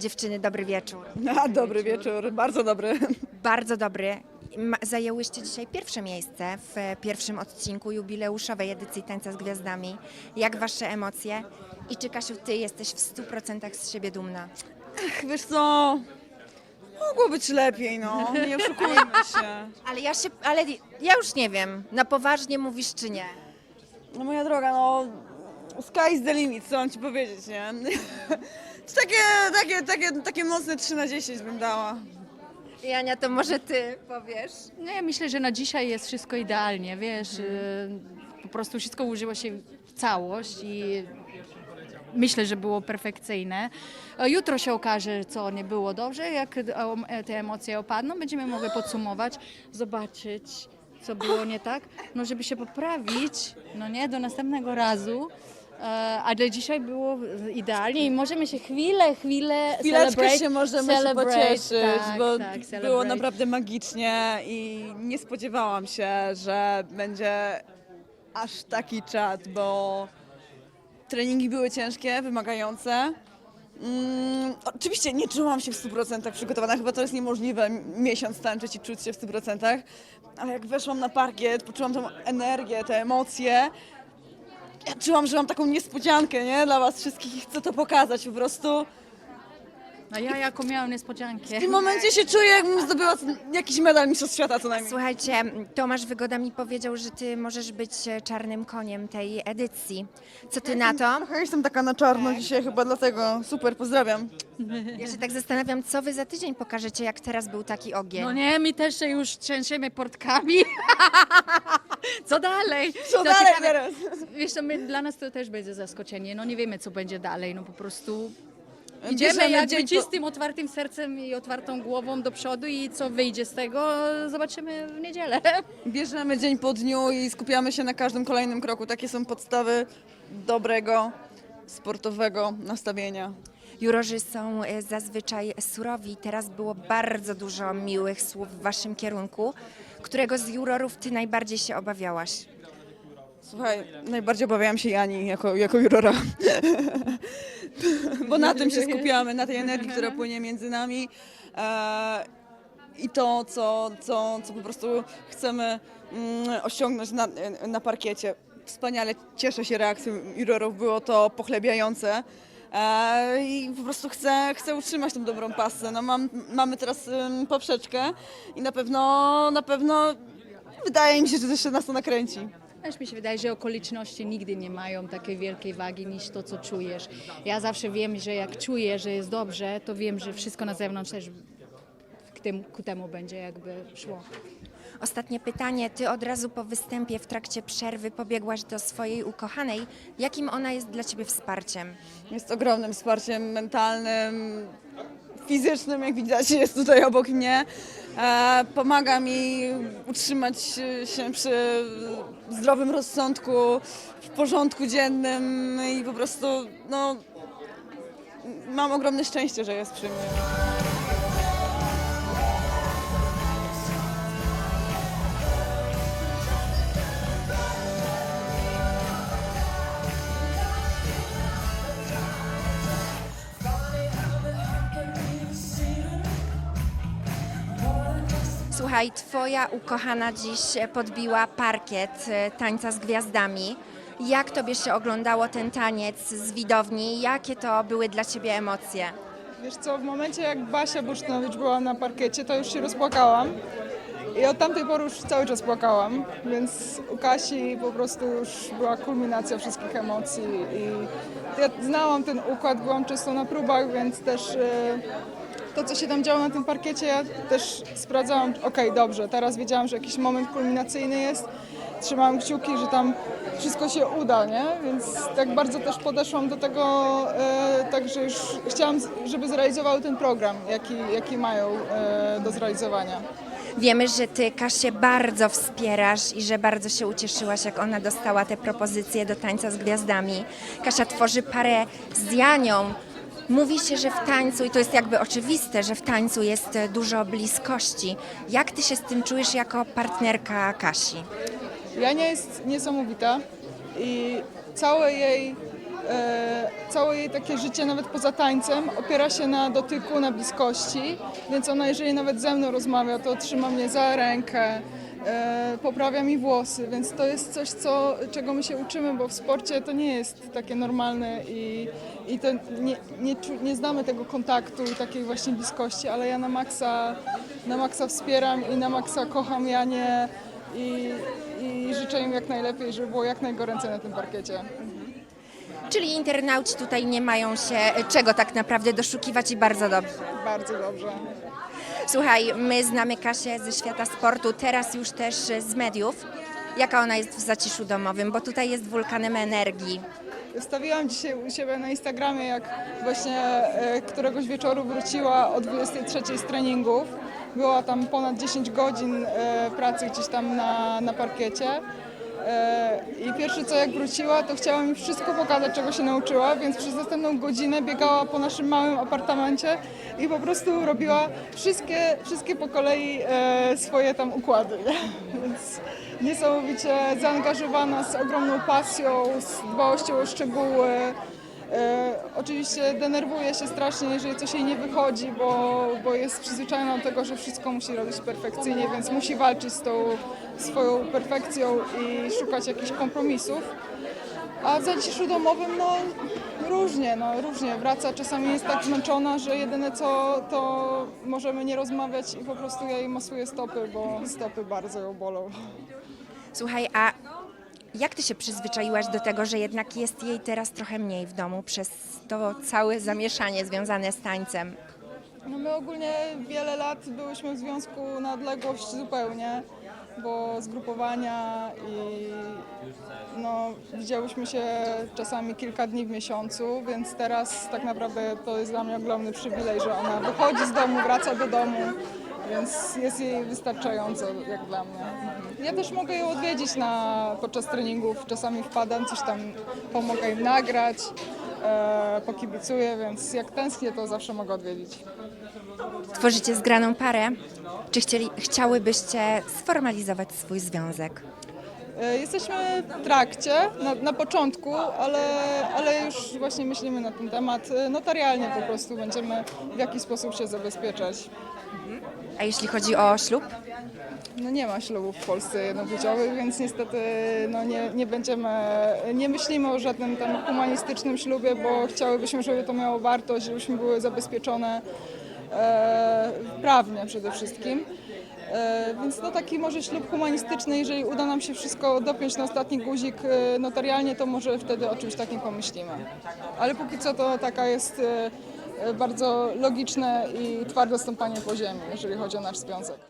Dziewczyny, dobry wieczór. A, dobry wieczór, bardzo dobry. Bardzo dobry. Ma- Zajęłyście dzisiaj pierwsze miejsce w e, pierwszym odcinku jubileuszowej edycji Tańca z Gwiazdami. Jak wasze emocje? I czy Kasiu, ty jesteś w 100% z siebie dumna? Ach, wiesz co, mogło być lepiej, no, nie oszukujmy się. Ale ja się, ale ja już nie wiem, na poważnie mówisz czy nie? No moja droga, no, sky is the limit, co mam ci powiedzieć, nie? Takie, takie, takie, takie mocne 3 na 10 bym dała. Jania, to może ty powiesz? No ja myślę, że na dzisiaj jest wszystko idealnie, wiesz, y, po prostu wszystko użyło się w całość i myślę, że było perfekcyjne. E, Jutro się okaże, co nie było dobrze, jak te emocje opadną, będziemy mogli podsumować, zobaczyć, co było nie tak, no żeby się poprawić, no nie, do następnego razu. E, Ale dzisiaj było idealnie i możemy się chwilę, chwilę Chwileczkę się możemy się pocieszyć, tak, bo tak, było naprawdę magicznie i nie spodziewałam się, że będzie aż taki czat, bo treningi były ciężkie, wymagające. Mm, oczywiście nie czułam się w 100% przygotowana, chyba to jest niemożliwe miesiąc tańczyć i czuć się w 100%, ale jak weszłam na parkiet, poczułam tą energię, te emocje, ja czułam, że mam taką niespodziankę, nie, dla was wszystkich i chcę to pokazać po prostu. A ja jako miałam niespodziankę. W tym momencie się czuję, jakbym zdobyła jakiś medal Mistrzostw Świata co najmniej. Słuchajcie, Tomasz Wygoda mi powiedział, że ty możesz być e, czarnym koniem tej edycji. Co ty na to? Trochę jestem taka na czarno dzisiaj chyba dlatego. Super, pozdrawiam. Ja się tak zastanawiam, co wy za tydzień pokażecie, jak teraz był taki ogień. No nie, my też się już trzęsiemy portkami. co dalej? Co dalej ciekawe. teraz? Wiesz, to my, dla nas to też będzie zaskoczenie. No nie wiemy, co będzie dalej. No po prostu idziemy jakby dzień czystym, otwartym sercem i otwartą głową do przodu i co wyjdzie z tego, zobaczymy w niedzielę. Bierzemy dzień po dniu i skupiamy się na każdym kolejnym kroku. Takie są podstawy dobrego, sportowego nastawienia. Jurorzy są e, zazwyczaj surowi. Teraz było bardzo dużo miłych słów w waszym kierunku. Którego z jurorów ty najbardziej się obawiałaś? Słuchaj, najbardziej obawiałam się Jani jako, jako jurora. Bo na tym się skupiamy, na tej energii, która płynie między nami. E, I to, co, co, co po prostu chcemy mm, osiągnąć na, na parkiecie. Wspaniale cieszę się reakcją jurorów, było to pochlebiające. E, I po prostu chcę, chcę utrzymać tą dobrą pasę. No mam, mamy teraz ym, poprzeczkę i na pewno, na pewno wydaje mi się, że to się nas to nakręci. Też mi się wydaje, że okoliczności nigdy nie mają takiej wielkiej wagi niż to, co czujesz. Ja zawsze wiem, że jak czuję, że jest dobrze, to wiem, że wszystko na zewnątrz też temu, ku temu będzie jakby szło. Ostatnie pytanie. Ty od razu po występie w trakcie przerwy pobiegłaś do swojej ukochanej. Jakim ona jest dla ciebie wsparciem? Jest ogromnym wsparciem mentalnym, fizycznym, jak widać, jest tutaj obok mnie. E, pomaga mi utrzymać się przy zdrowym rozsądku, w porządku dziennym i po prostu no, mam ogromne szczęście, że jest przy mnie. Słuchaj, twoja ukochana dziś podbiła parkiet e, tańca z gwiazdami. Jak tobie się oglądało ten taniec z widowni? Jakie to były dla ciebie emocje? Wiesz co, w momencie jak Basia Bursztynowicz była na parkiecie, to już się rozpłakałam. I od tamtej pory już cały czas płakałam, więc u Kasi po prostu już była kulminacja wszystkich emocji i ja znałam ten układ, byłam często na próbach, więc też e, to, co się tam działo na tym parkiecie, ja też sprawdzałam, okej, dobrze, teraz wiedziałam, że jakiś moment kulminacyjny jest, trzymałam kciuki, że tam wszystko się uda, nie? Więc tak bardzo też podeszłam do tego, e, tak, że już chciałam, żeby zrealizowały ten program, jaki, jaki mają e, do zrealizowania. Wiemy, że ty Kasię bardzo wspierasz i że bardzo się ucieszyłaś, jak ona dostała te propozycje do tańca z gwiazdami. Kasia tworzy parę z Janią. Mówi się, że w tańcu, i to jest jakby oczywiste, że w tańcu jest e, dużo bliskości. Jak ty się z tym czujesz jako partnerka Kasi? Jania jest niesamowita i całe jej e, całe jej takie życie, nawet poza tańcem, opiera się na dotyku, na bliskości, więc ona jeżeli nawet ze mną rozmawia, to trzyma mnie za rękę, e, poprawia mi włosy, więc to jest coś, co, czego my się uczymy, bo w sporcie to nie jest takie normalne i, i to nie, nie, nie znamy tego kontaktu i takiej właśnie bliskości, ale ja na maksa, na maksa wspieram i na maksa kocham Janie i, i życzę im jak najlepiej, żeby było jak najgoręcej na tym parkiecie. Czyli internauci tutaj nie mają się czego tak naprawdę doszukiwać i bardzo dobrze. Bardzo dobrze. Słuchaj, my znamy Kasię ze świata sportu, teraz już też z mediów. Jaka ona jest w zaciszu domowym, bo tutaj jest wulkanem energii. Wstawiłam dzisiaj u siebie na Instagramie, jak właśnie e, któregoś wieczoru wróciła o 23 z treningów. Była tam ponad 10 godzin e, pracy gdzieś tam na, na parkiecie. E, I pierwsze co jak wróciła, to chciała mi wszystko pokazać, czego się nauczyła, więc przez następną godzinę biegała po naszym małym apartamencie i po prostu robiła wszystkie, wszystkie po kolei e, swoje tam układy. Więc niesamowicie zaangażowana, z ogromną pasją, z dbałością o szczegóły. E, oczywiście denerwuje się strasznie, jeżeli coś jej nie wychodzi, bo, bo jest przyzwyczajona do tego, że wszystko musi robić perfekcyjnie, więc musi walczyć z tą swoją perfekcją i szukać jakichś kompromisów. A w zaciszu domowym, no różnie, no różnie. Wraca, czasami jest tak zmęczona, że jedyne co, to możemy nie rozmawiać i po prostu ja jej masuję stopy, bo stopy bardzo ją bolą. Słuchaj, a jak ty się przyzwyczaiłaś do tego, że jednak jest jej teraz trochę mniej w domu przez to całe zamieszanie związane z tańcem? No my ogólnie wiele lat byłyśmy w związku na odległość zupełnie, bo zgrupowania i no, widziałyśmy się czasami kilka dni w miesiącu, więc teraz tak naprawdę to jest dla mnie ogromny przywilej, że ona wychodzi z domu, wraca do domu, więc jest jej wystarczająco jak dla mnie. Ja też mogę ją odwiedzić na, podczas treningów, czasami wpadam, coś tam pomogę im nagrać, e, pokibicuję, więc jak tęsknię, to zawsze mogę odwiedzić. Tworzycie zgraną parę? Czy chcieli, chciałybyście sformalizować swój związek? E, Jesteśmy w trakcie, na, na początku, ale, ale już właśnie myślimy na ten temat. E, Notarialnie po prostu będziemy w jakiś sposób się zabezpieczać. A jeśli chodzi o ślub? No nie ma ślubów w Polsce jednopłciowych, więc niestety no nie, nie będziemy, nie myślimy o żadnym tam humanistycznym ślubie, bo chciałybyśmy, żeby to miało wartość, żebyśmy były zabezpieczone e, prawnie przede wszystkim. E, więc no taki może ślub humanistyczny, jeżeli uda nam się wszystko dopiąć na ostatni guzik e, notarialnie, to może wtedy o czymś takim pomyślimy. Ale póki co to taka jest e, bardzo logiczne i twarde stąpanie po ziemi, jeżeli chodzi o nasz związek.